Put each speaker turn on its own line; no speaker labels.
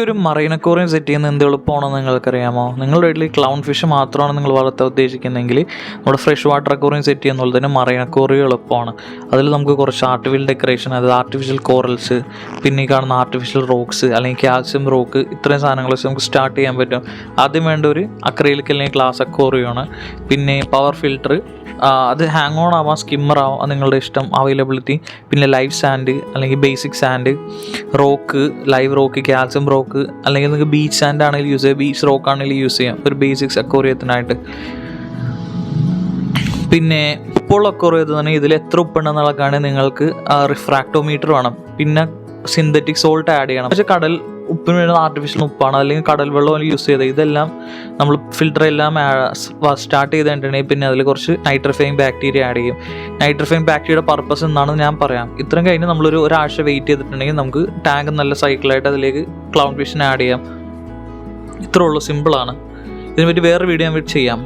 ഒരു മറൈന aquarium set ചെയ്യുന്ന എന്ത് എളുപ്പമാണെന്ന് നിങ്ങൾക്കറിയാമോ? നിങ്ങളുടെ വീട്ടിൽ ക്ലൗൺ ഫിഷ് മാത്രമാണ് നിങ്ങൾ വളർത്താൻ ഉദ്ദേശിക്കുന്നതെങ്കിൽ നമ്മുടെ ഫ്രഷ് വാട്ടർ അക്വേറിയം സെറ്റ് ചെയ്യുന്ന പോലെ തന്നെ മറൈൻ എളുപ്പമാണ്. അതിൽ നമുക്ക് കുറച്ച് ആർട്ടിഫിഷ്യൽ ഡെക്കറേഷൻ അതായത് ആർട്ടിഫിഷ്യൽ കോറൽസ് പിന്നെ ഈ കാണുന്ന ആർട്ടിഫിഷ്യൽ റോക്സ് അല്ലെങ്കിൽ കാൽസ്യം റോക്ക് ഇത്രയും സാധനങ്ങൾ വെച്ച് നമുക്ക് സ്റ്റാർട്ട് ചെയ്യാൻ പറ്റും. ആദ്യം വേണ്ട ഒരു അക്രൈലിക് അല്ലെങ്കിൽ ഗ്ലാസ് അക്വേറിയമാണ് പിന്നെ പവർ ഫിൽറ്റർ അത് ഹാങ് ഓൺ ആവാം സ്കിമ്മർ ആവാം നിങ്ങളുടെ ഇഷ്ടം അവൈലബിലിറ്റി പിന്നെ ലൈവ് സാൻഡ് അല്ലെങ്കിൽ basic sand rock live rock calcium rock അല്ലെങ്കിൽ നിങ്ങൾക്ക് ബീച്ച് സാൻഡ് ആണെങ്കിൽ യൂസ് ചെയ്യാം ബീച്ച് റോക്ക് ആണെങ്കിൽ യൂസ് ചെയ്യാം ഒരു ബേസിക്സ് അക്വോറിയത്തിനായിട്ട് പിന്നെ ഇപ്പോൾ അക്വോറിയത്ത് തന്നെ ഇതിൽ എത്ര ഉപ്പുണ്ടെന്നുള്ളതൊക്കെയാണ് നിങ്ങൾക്ക് റിഫ്രാക്ടോമീറ്റർ വേണം. പിന്നെ സിന്തറ്റിക് സോൾട്ട് ആഡ് ചെയ്യണം. പക്ഷേ കടൽ ഉപ്പിന് വേണ്ടുന്ന ആർട്ടിഫിഷ്യൽ ഉപ്പാണ് അല്ലെങ്കിൽ കടൽ വെള്ളം യൂസ് ചെയ്ത് ഇതെല്ലാം നമ്മൾ ഫിൽട്ടർ എല്ലാം സ്റ്റാർട്ട് ചെയ്ത് കഴിഞ്ഞിട്ടുണ്ടെങ്കിൽ പിന്നെ അതിൽ കുറച്ച് നൈട്രഫൈൻ ബാക്ടീരിയ ആഡ് ചെയ്യും. നൈട്രഫൈൻ ബാക്ടീരിയയുടെ പർപ്പസ് എന്താണെന്ന് ഞാൻ പറയാം. ഇത്രയും കഴിഞ്ഞ് നമ്മളൊരു ഒരാഴ്ച വെയിറ്റ് ചെയ്തിട്ടുണ്ടെങ്കിൽ നമുക്ക് ടാങ്ക് നല്ല സൈക്കിളായിട്ട് അതിലേക്ക് ക്ലൗഡ് ഫിഷിനെ ആഡ് ചെയ്യാം. ഇത്രയുള്ളൂ സിമ്പിളാണ് ഇതിനെപ്പറ്റി വേറെ വീഡിയോ ഞാൻ ചെയ്യാം.